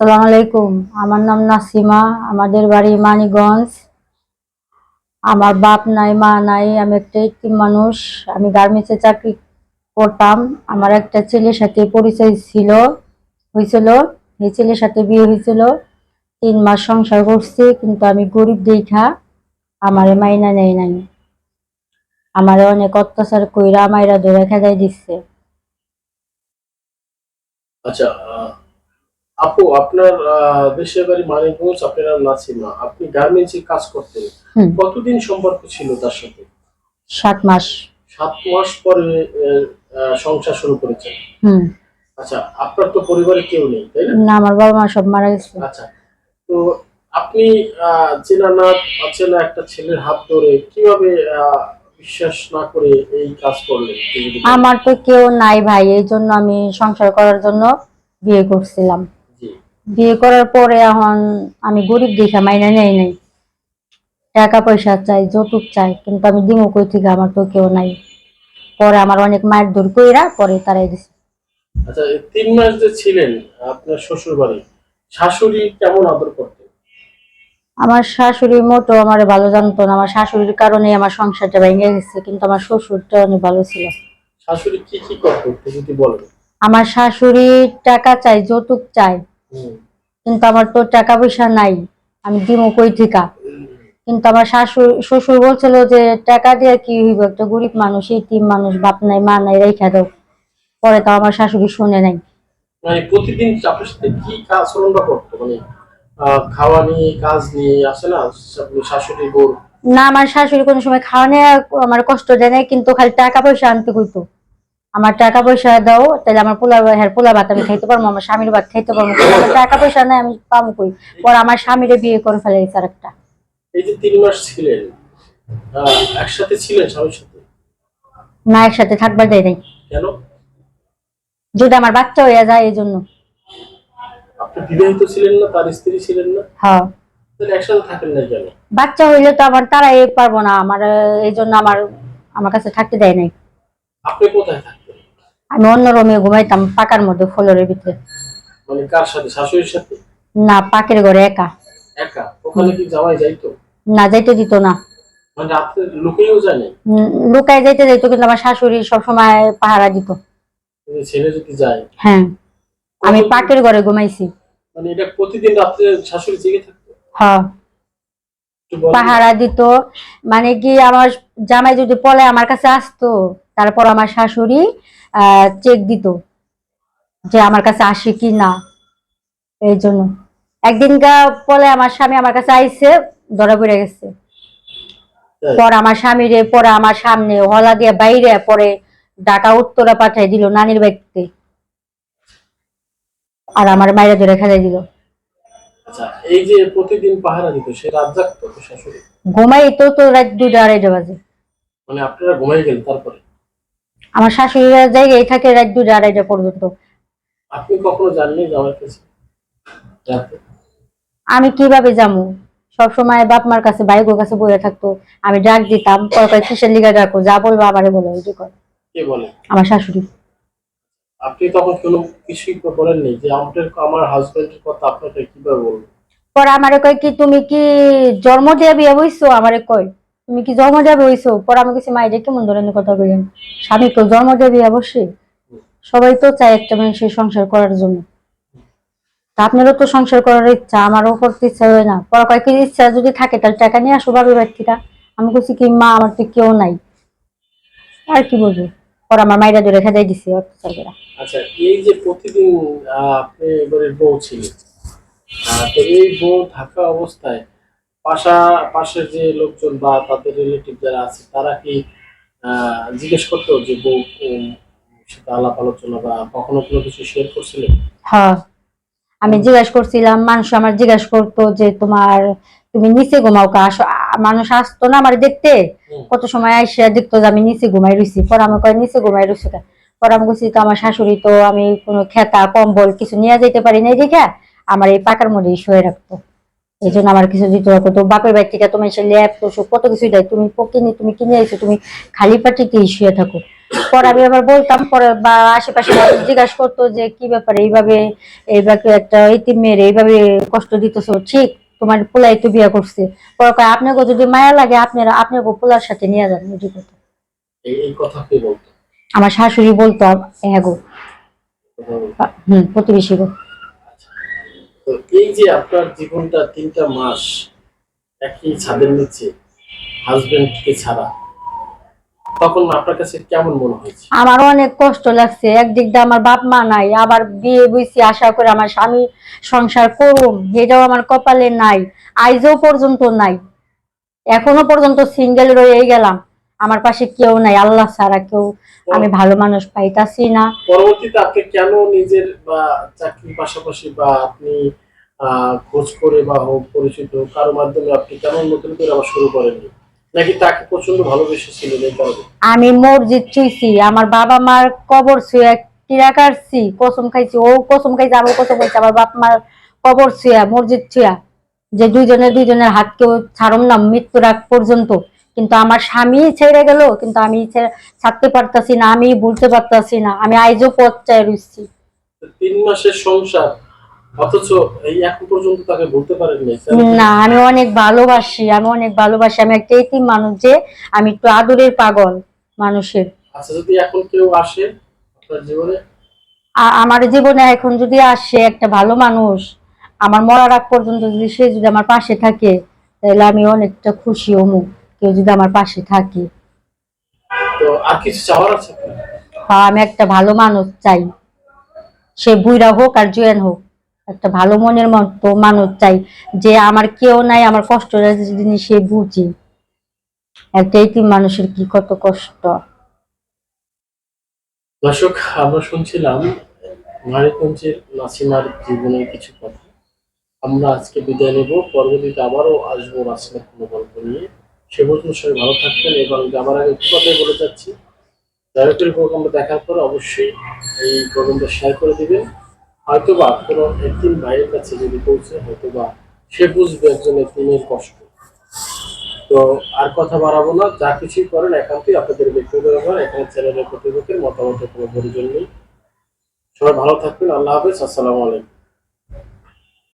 সালাম আলাইকুম। আমার নাম নাসিমা, আমাদের বাড়ি মানিগঞ্জ। আমার বাপ নাই, মা নাই, আমি একটা একটি মানুষ, আমি গার্মেন্টসে চাকরি করতাম। আমার একটা ছেলের সাথে পরিচয় ছিল, হয়েছিল, এই ছেলের সাথে বিয়ে হয়েছিল। তিন মাস সংসার করছি, কিন্তু আমি গরিব দেখা, আমারে মাইনা নেই নাই। আমারে অনেক অত্যাচার কইরা মাইরা ধরে খেদাই দিচ্ছে আচ্ছা আপু আপনার দেশের বাড়ি মানিকগঞ্জ আপনার নাম নাসিমা আপনি গার্মেন্টসে কাজ করতেন। কতদিন সম্পর্ক ছিল তার সাথে? সাত মাস। সাত মাস পরে সংসার শুরু করেছেন। আচ্ছা আপনার তো পরিবারে কেউ নেই তাই না? না আমার বাবা মা সব মারা গেছে। আচ্ছা তো আপনি চেনা না অচেনা একটা ছেলের হাত ধরে কীভাবে বিশ্বাস না করে এই কাজ করলেন। আমার তো কেউ নাই ভাই এই জন্য আমি সংসার করার জন্য বিয়ে করছিলাম। বিয়ে করার পরে এখন আমি গরিব দেখা মাইনা নেই নাই। টাকা পয়সা চাই যৌতুক চাই কিন্তু আমি দিমু কই থেকে? আমার তো কেউ নাই। পরে আমার অনেক মায়ের দূর কইরা পরে তারাই দিছে। আচ্ছা তিন মাস যে ছিলেন আপনার শ্বশুর বাড়ি শাশুড়ি কেমন আদর করতেন? আমার শাশুড়ি মোটো আমার ভালো জানতো না। আমার শাশুড়ির কারণে আমার সংসারটা ভেঙে গেছে কিন্তু আমার শ্বশুরটা অনেক ভালো ছিল। শাশুড়ি কি কি করতো যদি বলেন। আমার শাশুড়ি টাকা চাই যৌতুক চাই। কিন্তু আমার তো টাকা পয়সা নাই আমি দিমু কই ঠিকা কিন্তু আমার শাশুড় শ্বশুর বলছিল যে টাকা দিয়ে কি হইব? একটা গরিব মানুষ এই তিন মানুষ বাপ নাই মা নাই রেখা দাও। পরে তো আমার শাশুড়ি শুনে নাই। মানে প্রতিদিন আপনার সাথে কি কাজ আচরণটা করতো? মানে খাওয়া নিয়ে কাজ নিয়ে আসে না? শাশুড়ি না আমার শাশুড়ি কোনো সময় খাওয়া নিয়ে আমার কষ্ট দেয় নাই কিন্তু খালি টাকা পয়সা আনতে কইতো আমার টাকা পয়সা দাও তাহলে আমার পোলা হ্যাঁ পোলা ভাত আমি খাইতে পারব আমার স্বামীর ভাত খাইতে পারব। আমার টাকা পয়সা নাই আমি পাবো কই? পর আমার স্বামীরে বিয়ে করে ফেলাইছে আর একটা এই যে তিন মাস ছিলেন একসাথে ছিলেন স্বামীর সাথে? না একসাথে থাকবার দেয় নাই। কেন? যদি আমার বাচ্চা হইয়া যায় এই জন্য। আপনি বিবাহিত ছিলেন না তার স্ত্রী ছিলেন না? হ্যাঁ। একসাথে থাকেন না কেন? বাচ্চা হইলে তো আমার তারা এই পারব না আমার এই জন্য আমার আমার কাছে থাকতে দেয় নাই। আপনি কোথায় থাকতেন আমি অন্য রুমে ঘুমাইতাম পাকার মধ্যে ফ্লোরের ভিতরে। মানে কার সাথে? শাশুড়ির সাথে? না পাকের ঘরে একা। একা? ওখানে কি জামাই যাইতো? না যাইতে দিত না। মানে রাত্রে লুকিয়েও জানে লুকায় যাইতে যাইতো কিন্তু আমার শাশুড়ি সবসময় পাহারা দিত। ছেলে যদি যায়? হ্যাঁ। আমি পাকের ঘরে ঘুমাইছি। মানে এটা প্রতিদিন রাত্রে শাশুড়ি জেগে থাকতো? হ্যাঁ পাহারা দিত। মানে কি আমার জামাই যদি পলে আমার কাছে আসতো তারপর আমার শাশুড়ি চেক দিত যে আমার কাছে আসে কি না। এই জন্য। একদিন গা পলে আমার স্বামী আমার কাছে আইসে ধরা পড়ে গেছে। পর আমার স্বামীরে পরে আমার সামনে হলা দিয়ে বাইরে পরে ঢাকা উত্তরা পাঠাই দিল নানির বাড়িতে। আর আমার মায়েরা ধরে খেলাই দিল। আচ্ছা এই যে প্রতিদিন পাহারা দিত সে রাত জাগতো তো শাশুড়ি ঘুমাই তো তো রাত দুটা আড়াইটা বাজে। মানে আপনারা ঘুমাই গেলেন তারপরে? আমার শাশুড়িরা জায়গায় থাকে রাত দুটা আড়াইটা পর্যন্ত। আপনি কখনো জাননি যে আমার কাছে আমি কীভাবে যাব সবসময় বাপ মার কাছে বাইকের কাছে বয়ে থাকতো। আমি ডাক দিতাম পরে কিসের লিগা ডাকো যা বলব আমারে বলো ওইটি কর কে বলে? আমার শাশুড়ি। আপনি তখন কোনো কিছুই বলেননি যে আমাদের আমার হাজবেন্ডের কথা আপনাকে কীভাবে বলব? পরে আমারে কয় কি তুমি কি জন্ম দিয়ে বিয়ে বইছো? আমারে কয়। তুমি কি জন্ম দিয়ে বইছো পরে আমি কিছু মাইরে কেমন ধরনের কথা বললেন স্বামী তো জন্ম দিয়ে অবশ্যই। সবাই তো চায় একটা মানুষের সংসার করার জন্য। তা আপনারও তো সংসার করার ইচ্ছা, আমারও করতে ইচ্ছা হয় না। পরে কয়, কি ইচ্ছা যদি থাকে তাহলে টাকা নিয়ে আসো বাড়ি থেকে আমি বলছি কি, মা, আমার তো কেউ নাই। আর কি বলব? পরে আমার মাইরা ধরে খেদাই দিছে অত্যাচার আচ্ছা এই যে প্রতিদিন আপনি এবারে বউ ছিলেন। তো এই বউ থাকা অবস্থায় পাশা পাশের যে লোকজন বা তাদের রিলেটিভ যারা আছে তারা কি জিজ্ঞেস করতো যে বউ সাথে আলাপ আলোচনা বা কখনো কোনো কিছু শেয়ার করছিলেন? হ্যাঁ। আমি জিজ্ঞাসা করছিলাম মানুষ আমার জিজ্ঞাসা করতো যে তোমার তুমি নিচে ঘুমাও কা? মানুষ আসতো না আমার দেখতে। কত সময় আসে দেখতো যে আমি নিচে ঘুমাই রইছি। পরে আমি কয় নিচে ঘুমাই পরে আমি বলছি তো আমার শাশুড়ি তো আমি কোনো খেতা কম্বল কিছু নিয়ে যেতে পারি না দেখে আমার এই পাকার মধ্যে শুয়ে রাখতো। এই জন্য আমার কিছু দিতে হতো তো বাপের বাড়ি থেকে তুমি এসে ল্যাপ তোষক কত কিছু দেয় তুমি কিনে তুমি কিনে এসো তুমি খালি পাটিতেই শুয়ে থাকো। পরে আমি আবার বলতাম পরে বা আশেপাশে জিজ্ঞাসা করতো যে কি ব্যাপারে? এইভাবে এইভাবে একটা মেয়ের এইভাবে কষ্ট দিতেছো? ঠিক তোমার পোলাই তো বিয়ে করছে। পরে কয় আপনাকে যদি মায়া লাগে আপনারা আপনাকে পোলার সাথে নিয়ে যান। কথা এই কথা কে বলতো? আমার শাশুড়ি বলতো হ্যাঁ গো। হুম প্রতিবেশী গো। তো এই যে আপনার জীবনটা তিনটা মাস একই ছাদের নিচে হাজবেন্ডকে ছাড়া, তখন আপনার কাছে কেমন মনে হয়েছে? আমার অনেক কষ্ট লাগছে। একদিক দিয়ে আমার বাপ মা নাই, আবার বিয়ে বইছি আশা করে আমার স্বামী সংসার করুম, এটাও আমার কপালে নাই আইজও পর্যন্ত নাই। এখনও পর্যন্ত সিঙ্গেল রয়েই গেলাম। আমার পাশে কেউ নাই আল্লাহ ছাড়া কেউ আমি ভালো মানুষ পাইতাছি না। পরবর্তীতে আপনি কেন নিজের বা চাকরির পাশাপাশি বা আপনি খোঁজ করে বা হোক পরিচিত কারও মাধ্যমে আপনি কেন নতুন করে আবার শুরু করেননি? নাকি তাকে প্রচণ্ড ভালোবেসেছিলেন এই কারণে? আমি মসজিদ ছুঁইছি আমার বাবা মার কবর ছুঁয়ে টিরা কাটছি কসম খাইছি ও কসম খাইছে আমি কসম খাইছি আমার বাপ মার কবর ছুঁয়া মসজিদ ছুঁয়া। যে দুইজনে দুইজনের হাত কেউ ছাড়ম না মৃত্যুর আগ পর্যন্ত। কিন্তু আমার স্বামী ছেড়ে গেল কিন্তু আমি ছাড়তে পারতাছি না আমি বলতে পারতাছি না আমি আইজও পথ চাই রুইছি। তো তিন মাসের সংসার অথচ এই এখন পর্যন্ত তাকে বলতে পারেননি। না আমি অনেক ভালোবাসি আমি অনেক ভালোবাসি আমি একটা এতিম মানুষ যে আমি একটু আদরের পাগল মানুষের। আচ্ছা যদি এখন কেউ আসে আপনার জীবনে? আমার জীবনে এখন যদি আসে একটা ভালো মানুষ আমার মরার আগ পর্যন্ত যদি সে যদি আমার পাশে থাকে তাহলে আমি অনেকটা খুশি হমু। কেউ যদি আমার পাশে থাকে। তো আর কিছু চাওয়ার আছে? আমি একটা ভালো মানুষ চাই। সে বুইরা হোক আর জুয়েন হোক একটা ভালো মনের মতো মানুষ চাই। যে আমার কেউ নাই আমার কষ্টটা জিনিস সে বুঝি। একটা এতিম মানুষের কি কত কষ্ট। দর্শক আমরা শুনছিলাম নারীগঞ্জের নাসিমার জীবনের কিছু কথা। আমরা আজকে বিদায় নেব পরবর্তীতে আবারও আসব নাসিমার কোনো গল্প নিয়ে। সে সবাই ভালো থাকবেন এবং যাবার আগে একটু কথাই বলে যাচ্ছি। দয়া প্রোগ্রামটা দেখার পর অবশ্যই এই প্রোগ্রামটা শেয়ার করে দিবেন। হয়তোবা কোনো একদিন ভাইয়ের কাছে যদি পৌঁছে, হয়তোবা সে বুঝবে একজন একদিনের কষ্ট। তো আর কথা বাড়াবো না, যা কিছুই করেন একান্তই আপনাদের ব্যক্তিগত ব্যাপার, এখানে চ্যানেলের কর্তৃপক্ষের মতামতের কোনো প্রয়োজন নেই। সবাই ভালো থাকবেন, আল্লাহ হাফেজ, আসসালামু আলাইকুম।